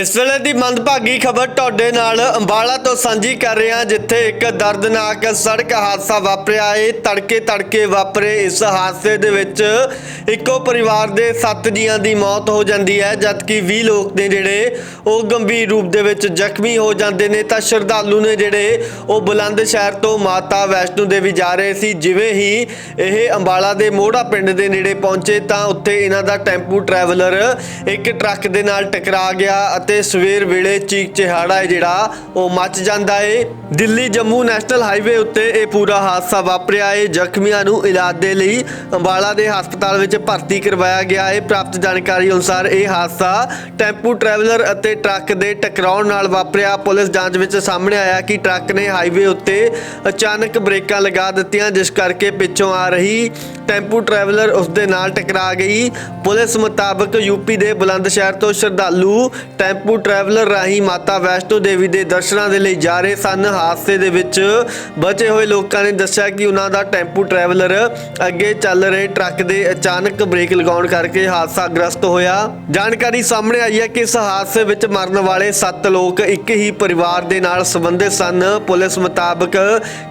ਇਸ ਵੇਲੇ ਦੀ ਮੰਦਭਾਗੀ ਖਬਰ ਤੁਹਾਡੇ ਨਾਲ ਅੰਬਾਲਾ ਤੋਂ ਸਾਂਝੀ ਕਰ ਰਹੇ ਹਾਂ, ਜਿੱਥੇ ਇੱਕ ਦਰਦਨਾਕ ਸੜਕ ਹਾਦਸਾ ਵਾਪਰਿਆ ਹੈ। ਤੜਕੇ ਤੜਕੇ ਵਾਪਰੇ ਇਸ ਹਾਦਸੇ ਦੇ ਵਿੱਚ ਇੱਕੋ ਪਰਿਵਾਰ ਦੇ 7 ਜੀਆਂ ਦੀ ਮੌਤ ਹੋ ਜਾਂਦੀ ਹੈ, ਜਦਕਿ 20 ਲੋਕ ਨੇ ਜਿਹੜੇ ਉਹ ਗੰਭੀਰ ਰੂਪ ਦੇ ਵਿੱਚ ਜ਼ਖਮੀ ਹੋ ਜਾਂਦੇ ਨੇ। ਤਾਂ ਸ਼ਰਧਾਲੂ ਨੇ ਜਿਹੜੇ ਉਹ ਬੁਲੰਦ ਸ਼ਹਿਰ ਤੋਂ ਮਾਤਾ ਵੈਸ਼ਨੂ ਦੇਵੀ ਜਾ ਰਹੇ ਸੀ। ਜਿਵੇਂ ਹੀ ਇਹ ਅੰਬਾਲਾ ਦੇ ਮੋੜਾ ਪਿੰਡ ਦੇ ਨੇੜੇ ਪਹੁੰਚੇ, ਤਾਂ ਉੱਥੇ ਇਹਨਾਂ ਦਾ ਟੈਂਪੂ ਟਰੈਵਲਰ ਇੱਕ ਟਰੱਕ ਦੇ ਨਾਲ ਟਕਰਾ ਗਿਆ ਅਤੇ ਸਵੇਰ ਵੇਲੇ ਚੀਕ ਚਿਹਾੜਾ ਹੈ ਜਿਹੜਾ, ਉਹ ਮੱਚ ਜਾਂਦਾ ਏ। ਦਿੱਲੀ ਜੰਮੂ ਨੈਸ਼ਨਲ ਹਾਈਵੇ ਉੱਤੇ ਇਹ ਪੂਰਾ ਹਾਦਸਾ ਵਾਪਰਿਆ ਏ। ਜ਼ਖਮੀਆਂ ਨੂੰ ਇਲਾਜ ਦੇ ਲਈ ਅੰਬਾਲਾ ਦੇ ਹਸਪਤਾਲ ਵਿੱਚ ਭਰਤੀ ਕਰਵਾਇਆ ਗਿਆ ਏ। ਪ੍ਰਾਪਤ ਜਾਣਕਾਰੀ ਅਨੁਸਾਰ ਇਹ ਹਾਦਸਾ ਟੈਂਪੂ ਟਰੈਵਲਰ ਅਤੇ ਟਰੱਕ ਦੇ ਟਕਰਾਉਣ ਨਾਲ ਵਾਪਰਿਆ। ਪੁਲਿਸ ਜਾਂਚ ਵਿੱਚ ਸਾਹਮਣੇ ਆਇਆ ਕਿ ਟਰੱਕ ਨੇ ਹਾਈਵੇ ਉੱਤੇ ਅਚਾਨਕ ਬ੍ਰੇਕਾਂ ਲਗਾ ਦਿੱਤੀਆਂ, ਜਿਸ ਕਰਕੇ ਪਿੱਛੋਂ ਆ ਰਹੀ ਟੈਂਪੂ ਟਰੈਵਲਰ ਉਸ ਦੇ ਨਾਲ ਟਕਰਾ ਗਈ। ਪੁਲਿਸ ਮੁਤਾਬਕ ਯੂਪੀ ਦੇ ਬੁਲੰਦ ਸ਼ਹਿਰ ਤੋਂ ਸ਼ਰਧਾਲੂ ਟੈਂਪੂ ਟੈਂਪੂ ਟਰੈਵਲਰ ਰਾਹੀਂ ਮਾਤਾ ਵੈਸ਼ਨੋ ਦੇਵੀ ਦੇ ਦਰਸ਼ਨਾਂ ਦੇ ਲਈ ਜਾ ਰਹੇ ਸਨ। ਹਾਦਸੇ ਦੇ ਵਿੱਚ ਬਚੇ ਹੋਏ ਲੋਕਾਂ ਨੇ ਦੱਸਿਆ ਕਿ ਉਹਨਾਂ ਦਾ ਟੈਂਪੂ ਟਰੈਵਲਰ ਅੱਗੇ ਚੱਲ ਰਹੇ ਟਰੱਕ ਦੇ ਅਚਾਨਕ ਬ੍ਰੇਕ ਲਗਾਉਣ ਕਰਕੇ ਹਾਦਸਾਗ੍ਰਸਤ ਹੋਇਆ। ਜਾਣਕਾਰੀ ਸਾਹਮਣੇ ਆਈ ਹੈ ਕਿ ਇਸ ਹਾਦਸੇ ਵਿੱਚ ਮਰਨ ਵਾਲੇ 7 ਲੋਕ ਇੱਕ ਹੀ ਪਰਿਵਾਰ ਦੇ ਨਾਲ ਸੰਬੰਧਿਤ ਸਨ। ਪੁਲਿਸ ਮੁਤਾਬਕ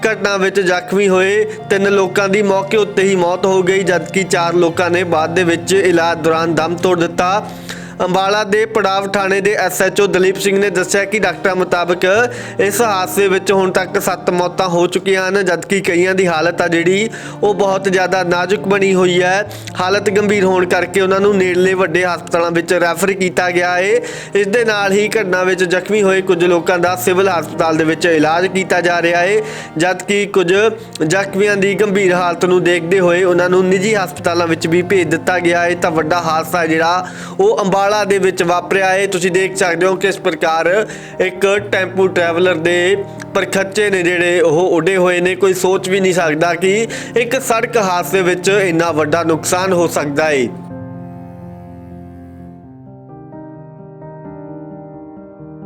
ਘਟਨਾ ਵਿੱਚ ਜ਼ਖਮੀ ਹੋਏ ਤਿੰਨ ਲੋਕਾਂ ਦੀ ਮੌਕੇ ਉੱਤੇ ਹੀ ਮੌਤ ਹੋ ਗਈ, ਜਦਕਿ ਚਾਰ ਲੋਕਾਂ ਨੇ ਬਾਅਦ ਦੇ ਵਿੱਚ ਇਲਾਜ ਦੌਰਾਨ ਦਮ ਤੋੜ ਦਿੱਤਾ। ਅੰਬਾਲਾ ਦੇ ਪੜਾਵ ਥਾਣੇ ਦੇ ਐਸਐਚਓ ਦਲੀਪ ਸਿੰਘ ਨੇ ਦੱਸਿਆ ਕਿ ਡਾਕਟਰਾਂ ਮੁਤਾਬਕ ਇਸ ਹਾਦਸੇ ਵਿੱਚ ਹੁਣ ਤੱਕ 7 ਮੌਤਾਂ ਹੋ ਚੁੱਕੀਆਂ ਹਨ, ਜਦਕਿ ਕਈਆਂ ਦੀ ਹਾਲਤ ਆ ਜਿਹੜੀ, ਉਹ ਬਹੁਤ ਜ਼ਿਆਦਾ ਨਾਜ਼ੁਕ ਬਣੀ ਹੋਈ ਹੈ। ਹਾਲਤ ਗੰਭੀਰ ਹੋਣ ਕਰਕੇ ਉਹਨਾਂ ਨੂੰ ਨੇੜਲੇ ਵੱਡੇ ਹਸਪਤਾਲਾਂ ਵਿੱਚ ਰੈਫਰ ਕੀਤਾ ਗਿਆ ਹੈ ਇਸ ਦੇ ਨਾਲ ਹੀ ਘਟਨਾ ਵਿੱਚ ਜ਼ਖਮੀ ਹੋਏ ਕੁਝ ਲੋਕਾਂ ਦਾ ਸਿਵਲ ਹਸਪਤਾਲ ਦੇ ਵਿੱਚ ਇਲਾਜ ਕੀਤਾ ਜਾ ਰਿਹਾ ਹੈ ਜਦਕਿ ਕੁਝ ਜ਼ਖਮੀਆਂ ਦੀ ਗੰਭੀਰ ਹਾਲਤ ਨੂੰ ਦੇਖਦੇ ਹੋਏ ਉਹਨਾਂ ਨੂੰ ਨਿੱਜੀ ਹਸਪਤਾਲਾਂ ਵਿੱਚ ਵੀ ਭੇਜ ਦਿੱਤਾ ਗਿਆ ਹੈ ਤਾਂ ਵੱਡਾ ਹਾਦਸਾ ਜਿਹੜਾ, ਉਹ ਅੰਬਾਲਾ ਦੇ ਵਿੱਚ ਵਾਪਰਿਆ ਹੈ। ਤੁਸੀਂ ਦੇਖ ਸਕਦੇ ਹੋ ਕਿ ਇਸ ਪ੍ਰਕਾਰ ਇੱਕ ਟੈਂਪੂ ਟਰੈਵਲਰ ਦੇ ਪਰਖੱਚੇ ਨੇ ਜਿਹੜੇ ਉਹ ਉੱਡੇ ਹੋਏ ਨੇ। ਕੋਈ ਸੋਚ ਵੀ ਨਹੀਂ ਸਕਦਾ ਕਿ ਇੱਕ ਸੜਕ ਹਾਦਸੇ ਵਿੱਚ ਇੰਨਾ ਵੱਡਾ ਨੁਕਸਾਨ ਹੋ ਸਕਦਾ ਹੈ।